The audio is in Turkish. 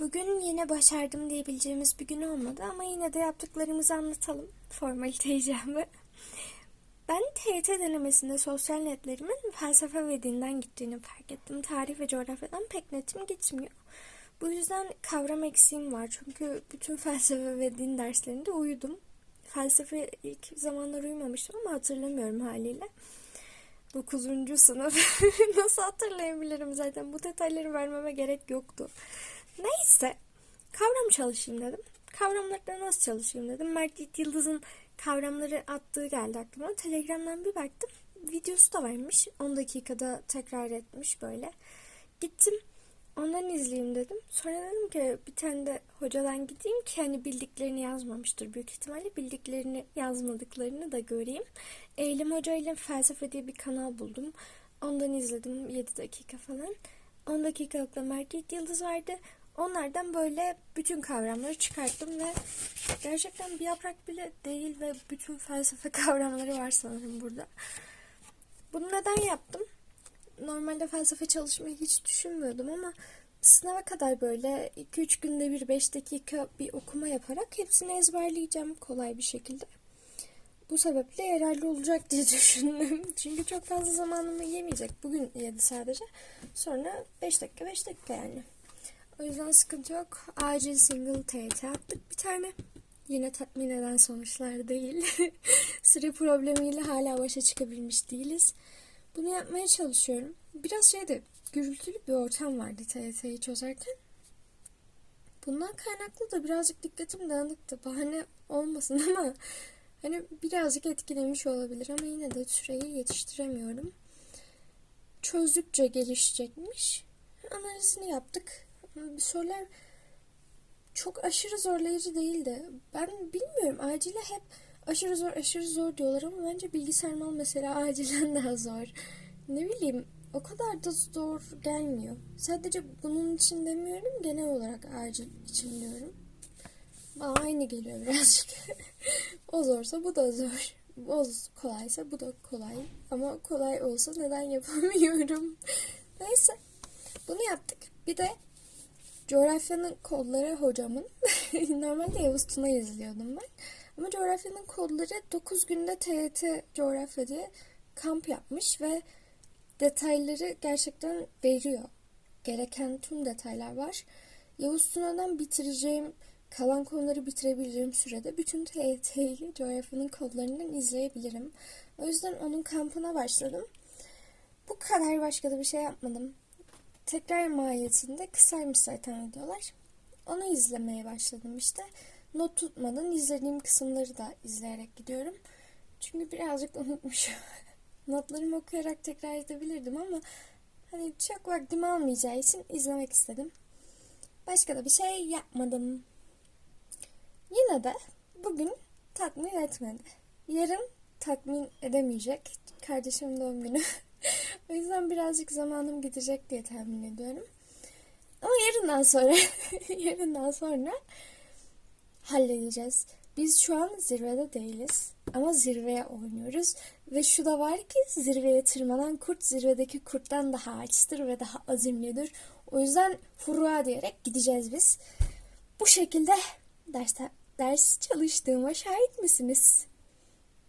Bugün yine başardım diyebileceğimiz bir gün olmadı ama yine de yaptıklarımızı anlatalım. Formalite icabı. Ben TYT denemesinde sosyal netlerimin felsefe ve dinden gittiğini fark ettim. Tarih ve coğrafyadan pek netim gitmiyor. Bu yüzden kavram eksiğim var. Çünkü bütün felsefe ve din derslerinde uyudum. Felsefe ilk zamanlar uyumamıştım ama hatırlamıyorum haliyle. 9. sınıf. Nasıl hatırlayabilirim zaten? Bu detayları vermeme gerek yoktu. Neyse. Kavram çalışayım dedim. Kavramlarla nasıl çalışayım dedim. Mert Yıldız'ın kavramları attığı geldi aklıma. Telegram'dan bir baktım. Videosu da varmış. 10 dakikada tekrar etmiş böyle. Gittim. Ondan izleyeyim dedim. Sonra dedim ki bir tane de hocadan gideyim ki hani bildiklerini yazmamıştır büyük ihtimalle. Bildiklerini yazmadıklarını da göreyim. Eylem Hoca ile Felsefe diye bir kanal buldum. Ondan izledim 7 dakika falan. 10 dakikalık da Yiğit Yıldız vardı. Onlardan böyle bütün kavramları çıkarttım ve gerçekten bir yaprak bile değil ve bütün felsefe kavramları var sanırım burada. Bunu neden yaptım? Normalde felsefe çalışmayı hiç düşünmüyordum ama sınava kadar böyle 2-3 günde bir 5 dakika bir okuma yaparak hepsini ezberleyeceğim kolay bir şekilde. Bu sebeple yararlı olacak diye düşündüm. Çünkü çok fazla zamanımı yemeyecek. Bugün yedi sadece. Sonra 5 dakika 5 dakika yani. O yüzden sıkıntı yok. Acil single TT attık bir tane. Yine tatmin eden sonuçlar değil. Süre problemiyle hala başa çıkabilmiş değiliz. Bunu yapmaya çalışıyorum. Biraz şeyde gürültülü bir ortam vardı TYT'yi çözerken. Bundan kaynaklı da birazcık dikkatim dağınıktı. Bahane olmasın ama hani birazcık etkilemiş olabilir ama yine de süreyi yetiştiremiyorum. Çözdükçe gelişecekmiş. Analizini yaptık. Sorular çok aşırı zorlayıcı değildi. Ben bilmiyorum. Acile hep aşırı zor aşırı zor diyorlar ama bence bilgisayar mal mesela acilen daha zor. Ne bileyim o kadar da zor gelmiyor. Sadece bunun için demiyorum genel olarak acil için diyorum. Bana aynı geliyor birazcık. o zorsa bu da zor. O kolaysa bu da kolay. Ama kolay olsa neden yapamıyorum? Neyse. Bunu yaptık. Bir de coğrafyanın kodları hocamın. Normalde Yavuz Tuna izliyordum ben. Ama coğrafyanın kodları 9 günde TYT coğrafya diye kamp yapmış ve detayları gerçekten veriyor. Gereken tüm detaylar var. Yavuz Tuna'dan bitireceğim, kalan konuları bitirebileceğim sürede bütün TYT'yi coğrafyanın kodlarından izleyebilirim. O yüzden onun kampına başladım. Bu kadar başka da bir şey yapmadım. Tekrar mahiyetinde kısaymış zaten videolar. Onu izlemeye başladım işte. Not tutmadan izlediğim kısımları da izleyerek gidiyorum. Çünkü birazcık unutmuşum. Notlarımı okuyarak tekrar edebilirdim ama hani çok vaktimi almayacağı için izlemek istedim. Başka da bir şey yapmadım. Yine de bugün tatmin etmedi. Yarın tatmin edemeyecek. Kardeşimin doğum günü. o yüzden birazcık zamanım gidecek diye tahmin ediyorum. Ama yarından sonra yarından sonra halledeceğiz. Biz şu an zirvede değiliz ama zirveye oynuyoruz. Ve şu da var ki zirveye tırmanan kurt zirvedeki kurttan daha açtır ve daha azimlidir. O yüzden furua diyerek gideceğiz biz. Bu şekilde ders, ders çalıştığıma şahit misiniz?